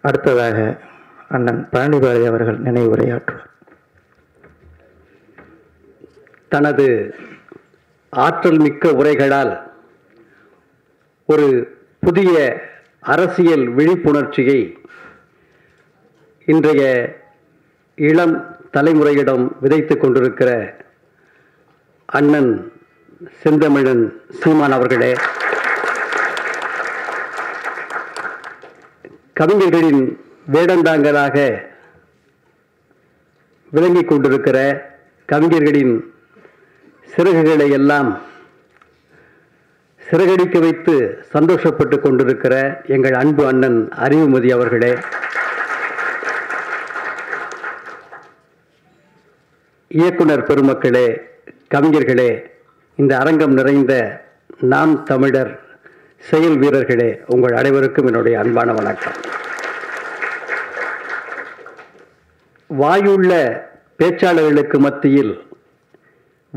அடுத்ததாக அண்ணன் பழனிபாரதி அவர்கள் நினைவுரையாற்றுவார். தனது ஆற்றல் மிக்க உரைகளால் ஒரு புதிய அரசியல் விழிப்புணர்ச்சியை இன்றைய இளம் தலைமுறையிடம் விதைத்து கொண்டிருக்கிற அண்ணன் செந்தமிழன் சீமான் அவர்களே கவிஞர்களின் வேடந்தாங்கலாக விளங்கிக் கொண்டிருக்கிற கவிஞர்களின் சிறகுகளை எல்லாம் சிறகடிக்க வைத்து சந்தோஷப்பட்டு கொண்டிருக்கிற எங்கள் அன்பு அண்ணன் அறிவுமதி அவர்களே. இயக்குனர் பெருமக்களே கவிஞர்களே இந்த அரங்கம் நிறைந்த நாம் தமிழர் செயல் வீரர்களே உங்கள் அனைவருக்கும் என்னுடைய அன்பான வணக்கம். வாயுள்ள பேச்சாளர்களுக்கு மத்தியில்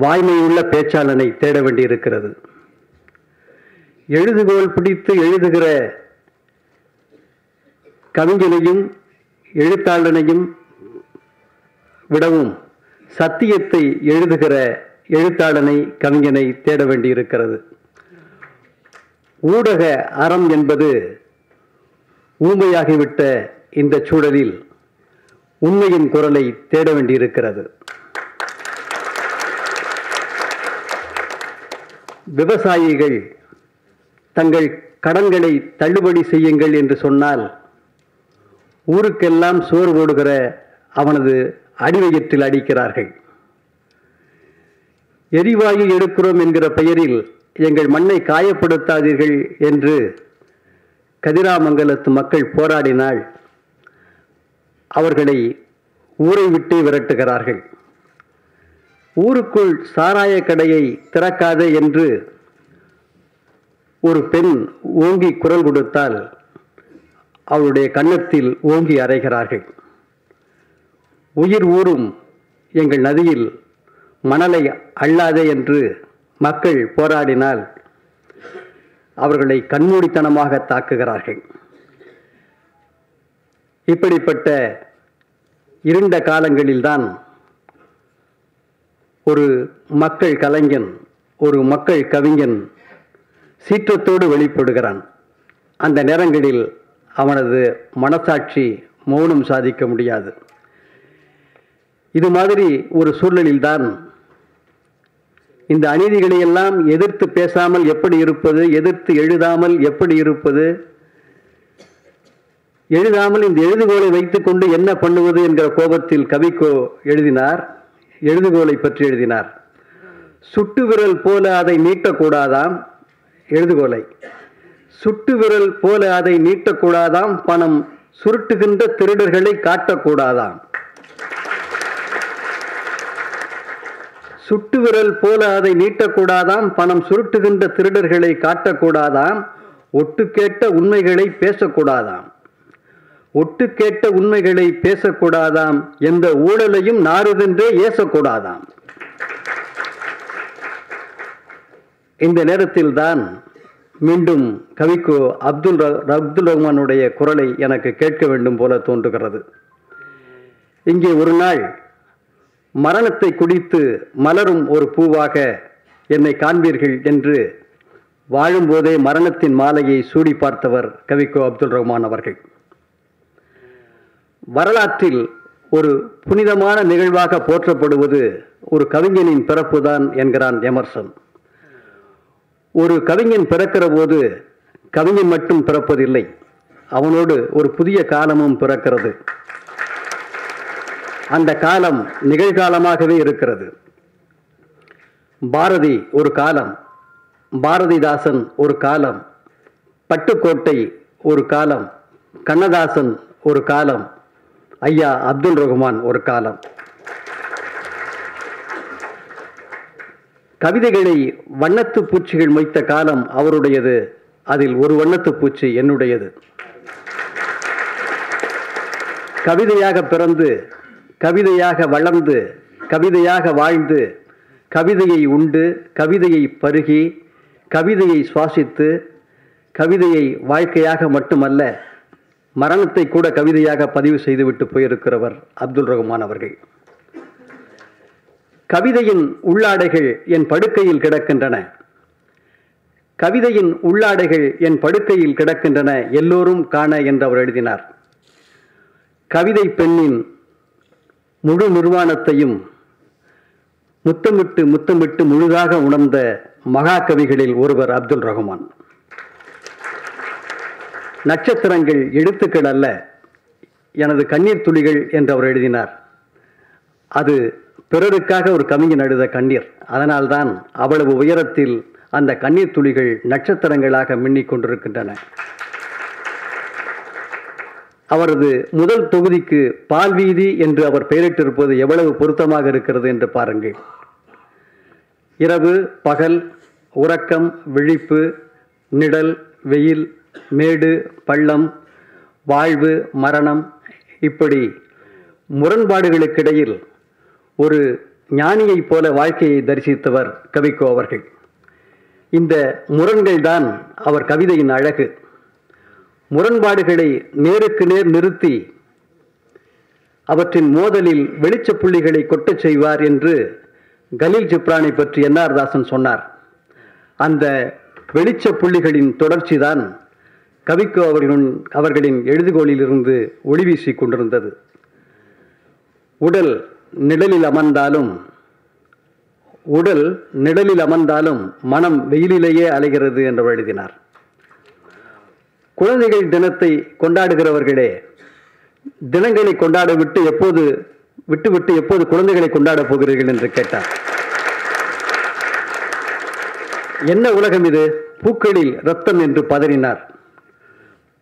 வாய்மையுள்ள பேச்சாளனை தேட வேண்டியிருக்கிறது. எழுதுகோல் பிடித்து எழுதுகிற கவிஞனையும் எழுத்தாளனையும் விடவும் சத்தியத்தை எழுதுகிற எழுத்தாளனை கவிஞனை தேட வேண்டியிருக்கிறது. ஊடக அறம் என்பது ஊமையாகிவிட்ட இந்த சூழலில் உண்மையின் குரலை தேட வேண்டியிருக்கிறது. விவசாயிகள் தங்கள் கடன்களை தள்ளுபடி செய்யுங்கள் என்று சொன்னால் ஊருக்கெல்லாம் சோறு போடுகிற அவனது அடிவயிற்றில் அடிக்கிறார்கள். எரிவாயு எடுக்கிறோம் என்கிற பெயரில் எங்கள் மண்ணை காயப்படுத்தாதீர்கள் என்று கதிராமங்கலத்து மக்கள் போராடினால் அவர்களை ஊரை விட்டு விரட்டுகிறார்கள். ஊருக்குள் சாராய கடையை திறக்காதே என்று ஒரு பெண் ஓங்கி குரல் கொடுத்தால் அவளுடைய கன்னத்தில் ஓங்கி அறைகிறார்கள். உயிர் ஊறும் எங்கள் நதியில் மணலை அள்ளாதே என்று மக்கள் போராடினால் அவர்களை கண்மூடித்தனமாக தாக்குகிறார்கள். இப்படிப்பட்ட இருண்ட காலங்களில்தான் ஒரு மக்கள் கலைஞன் ஒரு மக்கள் கவிஞன் சீற்றத்தோடு வெளிப்படுகிறான். அந்த நேரங்களில் அவனது மனசாட்சி மௌனம் சாதிக்க முடியாது. இது மாதிரி ஒரு சூழலில்தான் இந்த அநீதிகளையெல்லாம் எதிர்த்து பேசாமல் எப்படி இருப்பது எதிர்த்து எழுதாமல் எப்படி இருப்பது எழுதாமல் இந்த எழுதுகோலை வைத்துக்கொண்டு என்ன பண்ணுவது என்கிற கோபத்தில் கவிக்கோ எழுதினார். எழுதுகோலை பற்றி எழுதினார். சுட்டு விரல் போல அதை நீட்டக்கூடாதாம்? எழுதுகோலை சுட்டு விரல் போல அதை நீட்டக்கூடாதாம்? பணம் சுருட்டுகின்ற திருடர்களை காட்டக்கூடாதாம்? சுட்டு விரல் போல அதை நீட்டக்கூடாதாம்? பணம் சுருட்டுகின்ற திருடர்களை காட்டக்கூடாதாம்? ஒட்டு கேட்ட உண்மைகளை பேசக்கூடாதாம்? ஒட்டு கேட்ட உண்மைகளை பேசக்கூடாதாம் எந்த ஊழலையும் நாறுதென்றே ஏசக்கூடாதாம். இந்த நேரத்தில் தான் மீண்டும் கவிக்கோ அப்துல் ர- அப்துல் ரஹ்மானுடைய குரலை எனக்கு கேட்க வேண்டும் போல தோன்றுகிறது. இங்கே ஒரு நாள் மரணத்தை குடித்து மலரும் ஒரு பூவாக என்னை காண்பீர்கள் என்று வாழும்போதே மரணத்தின் மாலையை சூடி பார்த்தவர் கவிக்கோ அப்துல் ரஹ்மான் அவர்கள். வரலாற்றில் ஒரு புனிதமான நிகழ்வாக போற்றப்படுவது ஒரு கவிஞனின் பிறப்புதான் என்கிறான் எமர்சன். ஒரு கவிஞன் பிறக்கிற போது கவிஞன் மட்டும் பிறப்பதில்லை அவனோடு ஒரு புதிய காலமும் பிறக்கிறது. அந்த காலம் நிகழ்காலமாகவே இருக்கிறது. பாரதி ஒரு காலம் பாரதிதாசன் ஒரு காலம் பட்டுக்கோட்டை ஒரு காலம் கண்ணதாசன் ஒரு காலம் ஐயா அப்துல் ரஹ்மான் ஒரு காலம். கவிதைகளை வண்ணத்து பூச்சிகள் மொய்த்த காலம் அவருடையது. அதில் ஒரு வண்ணத்து பூச்சி என்னுடையது. கவிதையாக பிறந்து கவிதையாக வளர்ந்து கவிதையாக வாழ்ந்து கவிதையை உண்டு கவிதையை பருகி கவிதையை சுவாசித்து கவிதையை வாழ்க்கையாக மட்டுமல்ல மரணத்தை கூட கவிதையாக பதிவு செய்துவிட்டு போயிருக்கிறவர் அப்துல் ரஹ்மான் அவர்கள். கவிதையின் உள்ளாடைகள் என் படுக்கையில் கிடக்கின்றன. கவிதையின் உள்ளாடைகள் என் படுக்கையில் கிடக்கின்றன எல்லோரும் காண என்று அவர் எழுதினார். கவிதை பெண்ணின் முழு நிர்வாணத்தையும் முத்தமிட்டு முத்தமிட்டு முழுதாக உணர்ந்த மகாகவிகளில் ஒருவர் அப்துல் ரஹ்மான். நட்சத்திரங்கள் எழுத்துக்கள் அல்ல. எனது கண்ணீர் துளிகள் என்று அவர் எழுதினார். அது பிறருக்காக ஒரு கவிஞன் எழுத கண்ணீர். அதனால்தான் அவ்வளவு உயரத்தில் அந்த கண்ணீர் துளிகள் நட்சத்திரங்களாக மின்னிக் கொண்டிருக்கின்றன. அவரது முதல் தொகுதிக்கு பால்வீதி என்று அவர் பெயரிட்டிருப்பது எவ்வளவு பொருத்தமாக இருக்கிறது என்று பாருங்கள். இரவு பகல் உறக்கம் விழிப்பு நிழல் வெயில் மேடு பள்ளம் வாழ்வு மரணம் இப்படி முரண்பாடுகளுக்கிடையில் ஒரு ஞானியைப் போல வாழ்க்கையை தரிசித்தவர் கவிக்கோ அவர்கள். இந்த முரண்கள்தான் அவர் கவிதையின் அழகு. முரண்பாடுகளை நேருக்கு நேர் நிறுத்தி அவற்றின் மோதலில் வெளிச்ச புள்ளிகளை கொட்டச் செய்வார் என்று கலீல் ஜிப்ரானை பற்றி என்ஆர் தாசன் சொன்னார். அந்த வெளிச்ச புள்ளிகளின் தொடர்ச்சிதான் கவிக்கோ அவர்களின் அவர்களின் எழுதுகோளிலிருந்து ஒளி வீசிக் கொண்டிருந்தது. உடல் நிழலில் அமர்ந்தாலும் உடல் நிழலில் அமர்ந்தாலும் மனம் வெயிலிலேயே அலைகிறது என்று எழுதினார். குழந்தைகள் தினத்தை கொண்டாடுகிறவர்களே தினங்களை கொண்டாட விட்டு எப்போது விட்டுவிட்டு எப்போது குழந்தைகளை கொண்டாடப் போகிறீர்கள் என்று கேட்டார். என்ன உலகம் இது? பூக்களில் ரத்தம் என்று பதறினார்.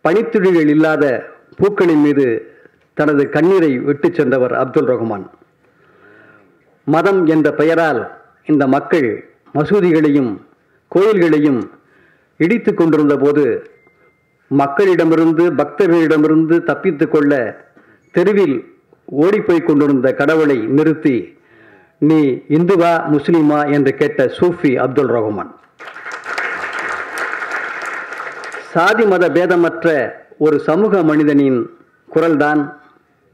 பனித்துளிகள் இல்லாத பூக்களின் மீது தனது கண்ணீரை விட்டுச் சென்றவர் அப்துல் ரஹ்மான். மதம் என்ற பெயரால் இந்த மக்கள் மசூதிகளையும் கோயில்களையும் இடித்து கொண்டிருந்த போது மக்களிடமிருந்து பக்தர்களிடமிருந்து தப்பித்து கொள்ள தெருவில் ஓடிப்போய் கொண்டிருந்த கடவுளை நிறுத்தி நீ இந்துவா முஸ்லிமா? என்று கேட்ட சூஃபி அப்துல் ரஹ்மான். சாதி மத பேதமற்ற ஒரு சமூக மனிதனின் குரல்தான்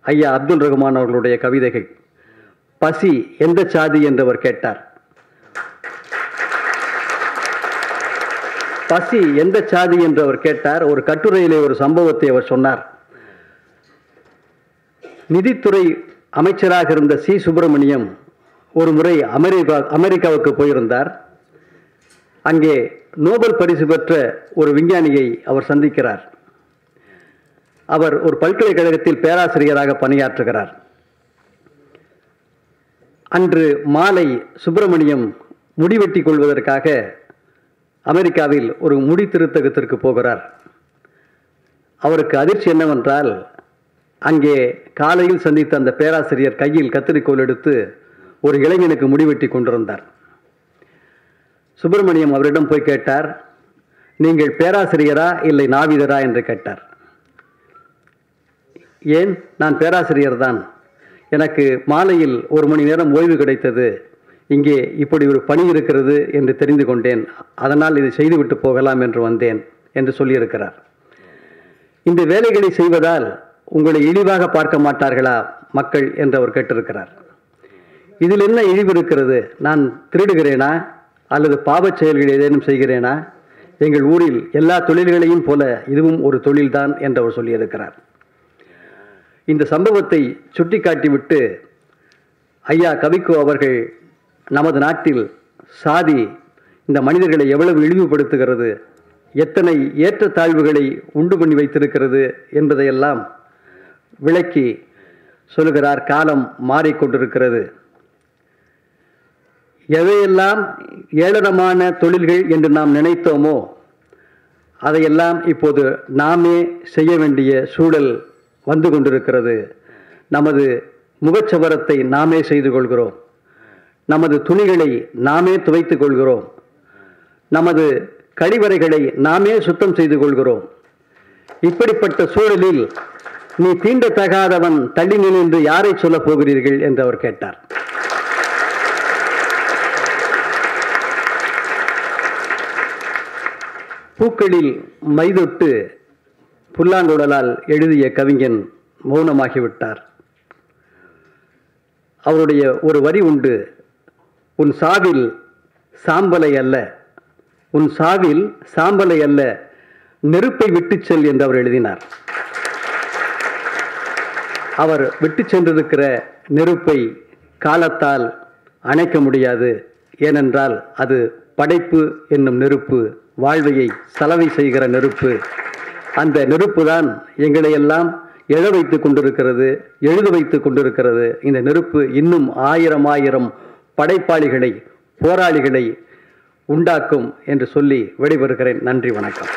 ஐயா அப்துல் ரஹ்மான் அவர்களுடைய கவிதைகள். பசி எந்த சாதி என்று அவர் கேட்டார். பசி எந்த சாதி என்று அவர் கேட்டார். ஒரு கட்டுரையிலே ஒரு சம்பவத்தை அவர் சொன்னார். நிதித்துறை அமைச்சராக இருந்த சி சுப்பிரமணியம் ஒரு முறை அமெரிக்கா அமெரிக்காவுக்கு போயிருந்தார். அங்கே நோபல் பரிசு பெற்ற ஒரு விஞ்ஞானியை அவர் சந்திக்கிறார். அவர் ஒரு பல்கலைக்கழகத்தில் பேராசிரியராக பணியாற்றுகிறார். அன்று மாலை சுப்பிரமணியம் முடிவெட்டி கொள்வதற்காக அமெரிக்காவில் ஒரு முடி திருத்தகத்திற்கு போகிறார். அவருக்கு அதிர்ச்சி என்னவென்றால் அங்கே காலையில் சந்தித்த அந்த பேராசிரியர் கையில் கத்திரிக்கோல் எடுத்து ஒரு இளைஞனுக்கு முடிவெட்டி கொண்டிருந்தார். சுப்பிரமணியம் அவரிடம் போய் கேட்டார் நீங்கள் பேராசிரியரா இல்லை நாவிதரா? என்று கேட்டார். ஏன்? நான் பேராசிரியர் தான். எனக்கு மாலையில் ஒரு மணி நேரம் ஓய்வு கிடைத்தது. இங்கே இப்படி ஒரு பணி இருக்கிறது என்று தெரிந்து கொண்டேன். அதனால் இதை செய்துவிட்டு போகலாம் என்று வந்தேன் என்று சொல்லியிருக்கிறார். இந்த வேலைகளை செய்வதால் உங்களை இழிவாக பார்க்க மாட்டார்களா மக்கள்? என்று அவர் கேட்டிருக்கிறார். இதில் என்ன இழிவு இருக்கிறது? நான் திருடுகிறேனா? அல்லது பாவச் செயல்கள் ஏதேனும் செய்கிறேனா? எங்கள் ஊரில் எல்லா தொழில்களையும் போல இதுவும் ஒரு தொழில்தான் என்று அவர் சொல்லியிருக்கிறார். இந்த சம்பவத்தை சுட்டிக்காட்டிவிட்டு ஐயா கவிக்கோ அவர்கள் நமது நாட்டில் சாதி இந்த மனிதர்களை எவ்வளவு இழிவுபடுத்துகிறது எத்தனை ஏற்றத்தாழ்வுகளை உண்டு பண்ணி வைத்திருக்கிறது என்பதையெல்லாம் விளக்கி சொல்லுகிறார். காலம் மாறிக்கொண்டிருக்கிறது. எவையெல்லாம் ஏளனமான தொழில்கள் என்று நாம் நினைத்தோமோ அதையெல்லாம் இப்போது நாமே செய்ய வேண்டிய சூழல் வந்து கொண்டிருக்கிறது. நமது முகச்சவரத்தை நாமே செய்து கொள்கிறோம். நமது துணிகளை நாமே துவைத்து கொள்கிறோம். நமது கழிவறைகளை நாமே சுத்தம் செய்து கொள்கிறோம். இப்படிப்பட்ட சூழலில் நீ தீண்டத்தகாதவன் தள்ளி நின்று யாரை சொல்லப் போகிறீர்கள் என்று அவர் கேட்டார். பூக்களில் மைதொட்டு புல்லாங்குடலால் எழுதிய கவிஞன் மௌனமாகிவிட்டார். அவருடைய ஒரு வரி உண்டு உன் சாவில் சாம்பலை அல்ல உன் சாவில் சாம்பலை அல்ல நெருப்பை விட்டு செல் என்று அவர் எழுதினார். அவர் விட்டு சென்றிருக்கிற நெருப்பை காலத்தால் அணைக்க முடியாது ஏனென்றால் அது படைப்பு என்னும் நெருப்பு. வாழ்வையை சலவை செய்கிற நெருப்பு. அந்த நெருப்பு தான் எங்களை எல்லாம் எழ வைத்து கொண்டிருக்கிறது எழுத வைத்து கொண்டிருக்கிறது. இந்த நெருப்பு இன்னும் ஆயிரம் ஆயிரம் படைப்பாளிகளை போராளிகளை உண்டாக்கும் என்று சொல்லி விடைபெறுகிறேன். நன்றி வணக்கம்.